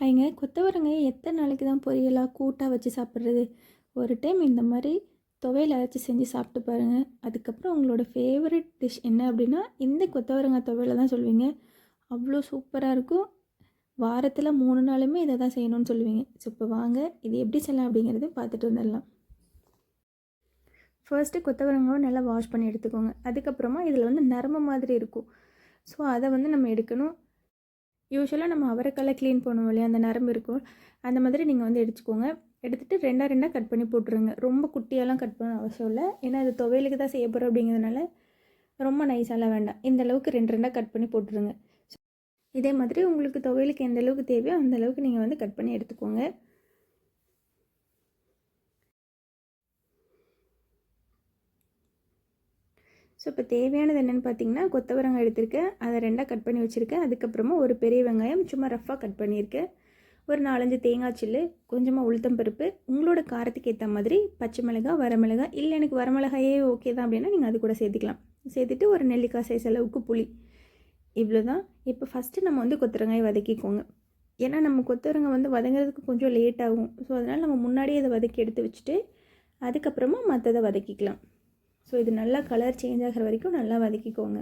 ஹைங்க கொத்தவரங்காயை எத்தனை நாளைக்கு தான் பொரியலாக கூட்டாக வச்சு சாப்பிட்றது? ஒரு டைம் இந்த மாதிரி துவையல் அரைச்சி செஞ்சு சாப்பிட்டு பாருங்கள் அதுக்கப்புறம் உங்களோட ஃபேவரட் டிஷ் என்ன அப்படின்னா இந்த கொத்தவரங்காய் துவையலை தான் சொல்லுவீங்க அவ்வளோ சூப்பராக இருக்கும். வாரத்தில் மூணு நாளுமே இதை தான் செய்யணும்னு சொல்லுவீங்க. ஸோ இப்போ வாங்க இது எப்படி செய்யலாம் அப்படிங்கிறது பார்த்துட்டு வந்துடலாம். ஃபர்ஸ்ட்டு கொத்தவரங்காவை நல்லா வாஷ் பண்ணி எடுத்துக்கோங்க. அதுக்கப்புறமா இதில் வந்து நரம்பு மாதிரி இருக்கும். ஸோ அதை வந்து நம்ம எடுக்கணும். யூஸ்வலாக நம்ம அவரைக்கால க்ளீன் பண்ணுவோம் இல்லையா? அந்த நரம்பு இருக்கும். அந்த மாதிரி நீங்கள் வந்து எடுத்துக்கோங்க. எடுத்துகிட்டு ரெண்டாக ரெண்டாக கட் பண்ணி போட்டுருங்க. ரொம்ப குட்டியெல்லாம் கட் பண்ண அவசியம் இல்லை. ஏன்னா அது துவையலுக்கு தான் செய்ய போகிறோம் அப்படிங்கிறதுனால ரொம்ப நைஸாலாம் வேண்டாம். இந்த அளவுக்கு ரெண்டு ரெண்டாக கட் பண்ணி போட்டுருங்க. இதே மாதிரி உங்களுக்கு துவையலுக்கு எந்த அளவுக்கு தேவையோ அந்த அளவுக்கு நீங்கள் வந்து கட் பண்ணி எடுத்துக்கோங்க. ஸோ இப்போ தேவையானது என்னென்னு பார்த்தீங்கன்னா கொத்தவரங்காய் எடுத்திருக்கேன். அதை ரெண்டாக கட் பண்ணி வச்சுருக்கேன். அதுக்கப்புறமா ஒரு பெரிய வெங்காயம் சும்மா ரஃப்பாக கட் பண்ணியிருக்கேன். ஒரு நாலஞ்சு தேங்காய் சில்லு கொஞ்சமாக உளுத்தம் பருப்பு. உங்களோட காரத்துக்கு ஏற்ற மாதிரி பச்சை மிளகாய் வரமிளகாய் இல்லை எனக்கு வரமிளகாயே ஓகே தான் அப்படின்னா நீங்கள் அது கூட சேர்த்துக்கலாம். சேர்த்துட்டு ஒரு நெல்லிக்காய் சைஸ் அளவுக்கு புளி. இவ்வளோ தான் இப்போ ஃபஸ்ட்டு நம்ம வந்து கொத்தரங்காயை வதக்கிக்கோங்க. ஏன்னா நம்ம கொத்தரங்காய் வந்து வதங்குறதுக்கு கொஞ்சம் லேட் ஆகும். ஸோ அதனால் நம்ம முன்னாடியே அதை வதக்கி எடுத்து வச்சுட்டு அதுக்கப்புறமா மற்றதை வதக்கிக்கலாம். ஸோ இது நல்லா கலர் சேஞ்ச் ஆகிற வரைக்கும் நல்லா வதக்கிக்கோங்க.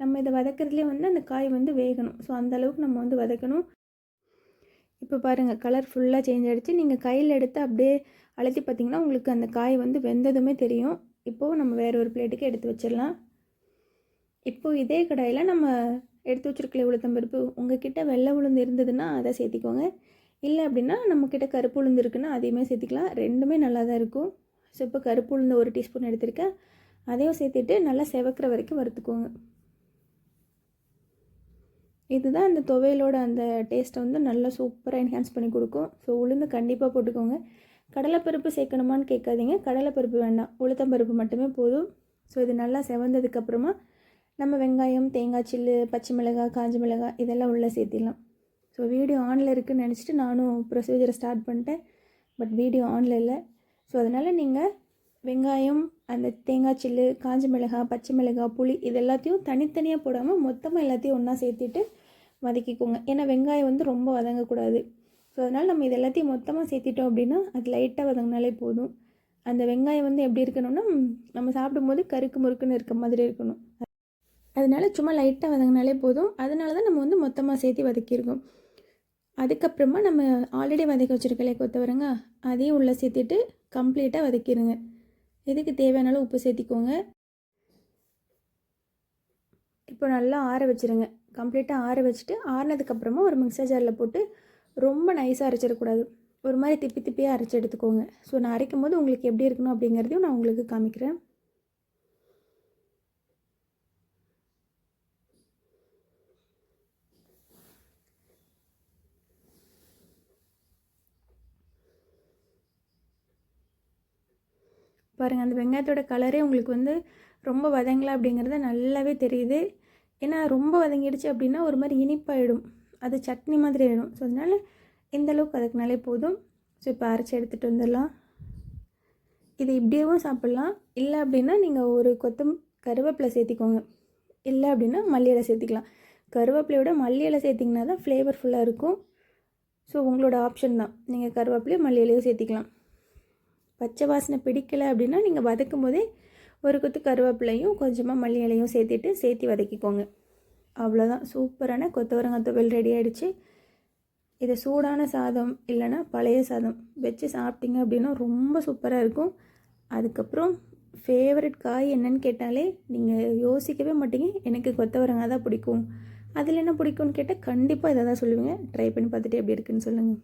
நம்ம இதை வதக்கிறதுலே வந்து அந்த காய் வந்து வேகணும். ஸோ அந்த அளவுக்கு நம்ம வந்து வதக்கணும். இப்போ பாருங்கள் கலர் ஃபுல்லாக சேஞ்ச் ஆகிடுச்சு நீங்கள் கையில் எடுத்து அப்படியே அழுத்தி பார்த்திங்கன்னா உங்களுக்கு அந்த காய் வந்து வெந்ததுமே தெரியும். இப்போது நம்ம வேறு ஒரு பிளேட்டுக்கு எடுத்து வச்சிடலாம். இப்போது இதே கடாயில் நம்ம எடுத்து வச்சுருக்கல உளுத்தம்பருப்பு உங்கள் கிட்டே வெள்ளை உளுந்து இருந்ததுன்னா அதை சேர்த்திக்கோங்க. இல்லை அப்படின்னா நம்மக்கிட்ட கருப்பு உளுந்து இருக்குன்னா அதையுமே சேர்த்திக்கலாம். ரெண்டுமே நல்லா தான் இருக்கும். ஸோ இப்போ கருப்பு உளுந்து ஒரு டீஸ்பூன் எடுத்திருக்கேன். அதையும் சேர்த்துட்டு நல்லா செவக்கிற வரைக்கும் வறுத்துக்கோங்க. இதுதான் அந்த துவையலோட அந்த டேஸ்ட்டை வந்து நல்லா சூப்பராக என்ஹான்ஸ் பண்ணி கொடுக்கும். ஸோ உளுந்து கண்டிப்பாக போட்டுக்கோங்க. கடலைப்பருப்பு சேர்க்கணுமான்னு கேட்காதீங்க. கடலைப்பருப்பு வேண்டாம். உளுத்தம்பருப்பு மட்டுமே போதும். ஸோ இது நல்லா செவந்ததுக்கப்புறமா நம்ம வெங்காயம் தேங்காய் சில்லு பச்சை மிளகாய் காஞ்ச மிளகாய் இதெல்லாம் உள்ளே சேர்த்திடலாம். ஸோ வீடியோ ஆனில் இருக்குதுன்னு நினச்சிட்டு நானும் ப்ரொசீஜரை ஸ்டார்ட் பண்ணிட்டேன். பட் வீடியோ ஆனில் இல்லை. ஸோ அதனால் நீங்கள் வெங்காயம் அந்த தேங்காய் சில்லு காஞ்ச மிளகாய் பச்சை மிளகாய் புளி இது எல்லாத்தையும் தனித்தனியாக போடாமல் மொத்தமாக எல்லாத்தையும் ஒன்றா சேர்த்துட்டு வதக்கிக்கோங்க. ஏன்னா வெங்காயம் வந்து ரொம்ப வதங்கக்கூடாது. ஸோ அதனால் நம்ம இது எல்லாத்தையும் மொத்தமாக சேர்த்திட்டோம் அப்படின்னா அது லைட்டாக வதங்கினாலே போதும். அந்த வெங்காயம் வந்து எப்படி இருக்கணும்னா நம்ம சாப்பிடும்போது கருக்கு முறுக்குன்னு இருக்க மாதிரி இருக்கணும். அதனால சும்மா லைட்டாக வதங்கினாலே போதும். அதனால தான் நம்ம வந்து மொத்தமாக சேர்த்து வதக்கியிருக்கோம். அதுக்கப்புறமா நம்ம ஆல்ரெடி வதக்கி வச்சுருக்கலையே கொத்தவரங்க அதையும் உள்ளே சேர்த்துட்டு கம்ப்ளீட்டாக வதக்கிடுங்க இதுக்கு தேவையானாலும் உப்பு சேர்த்திக்கோங்க. இப்போ நல்லா ஆற வச்சுருங்க. கம்ப்ளீட்டாக ஆற வச்சுட்டு ஆறினதுக்கப்புறமா ஒரு மிக்சர் ஜாரில் போட்டு ரொம்ப நைஸாக அரைச்சிடக்கூடாது. ஒரு மாதிரி திப்பி திப்பியாக அரைச்சி எடுத்துக்கோங்க. ஸோ நான் அரைக்கும் போது உங்களுக்கு எப்படி இருக்கணும் அப்படிங்கிறதையும் நான் உங்களுக்கு காமிக்கிறேன். பாருங்கள் அந்த வெங்காயத்தோட கலரே உங்களுக்கு வந்து ரொம்ப வதங்கலை அப்படிங்கிறது நல்லாவே தெரியுது. ஏன்னா ரொம்ப வதங்கிடுச்சு அப்படின்னா ஒரு மாதிரி இனிப்பாயிடும். அது சட்னி மாதிரி ஆகிடும் ஸோ அதனால் இந்தளவுக்கு அதுக்குனாலே போதும். ஸோ இப்போ அரைச்சி எடுத்துகிட்டு வந்துடலாம். இது இப்படியேவும் சாப்பிட்லாம். இல்லை அப்படின்னா நீங்கள் ஒரு கொத்தம் கருவேப்பிலை சேர்த்திக்கோங்க. இல்லை அப்படின்னா மல்லிகலை சேர்த்திக்கலாம். கருவேப்பிலையோட மல்லி சேர்த்திங்கன்னா தான் ஃப்ளேவர்ஃபுல்லாக இருக்கும். ஸோ உங்களோட ஆப்ஷன் தான். நீங்கள் கருவேப்பிலையும் மல்லிகலையும் சேர்த்திக்கலாம். பச்சை வாசனை பிடிக்கலை அப்படின்னா நீங்கள் வதக்கும் போதே ஒரு குத்து கருவேப்பிலையும் கொஞ்சமாக மல்லி இலையும் சேர்த்துட்டு சேர்த்து வதக்கிக்கோங்க. அவ்வளோதான் சூப்பரான கொத்தவரங்காய் துவையல் ரெடி ஆகிடுச்சு இதை சூடான சாதம் இல்லைன்னா பழைய சாதம் வச்சு சாப்பிட்டீங்க அப்படின்னா ரொம்ப சூப்பராக இருக்கும். அதுக்கப்புறம் ஃபேவரட் காய் என்னன்னு கேட்டாலே நீங்கள் யோசிக்கவே மாட்டீங்க. எனக்கு கொத்தவரங்காய் தான் பிடிக்கும். அதில் என்ன பிடிக்கும்னு கேட்டால் கண்டிப்பாக இதை தான் சொல்லுவீங்க. ட்ரை பண்ணி பார்த்துட்டு எப்படி இருக்குன்னு சொல்லுங்கள்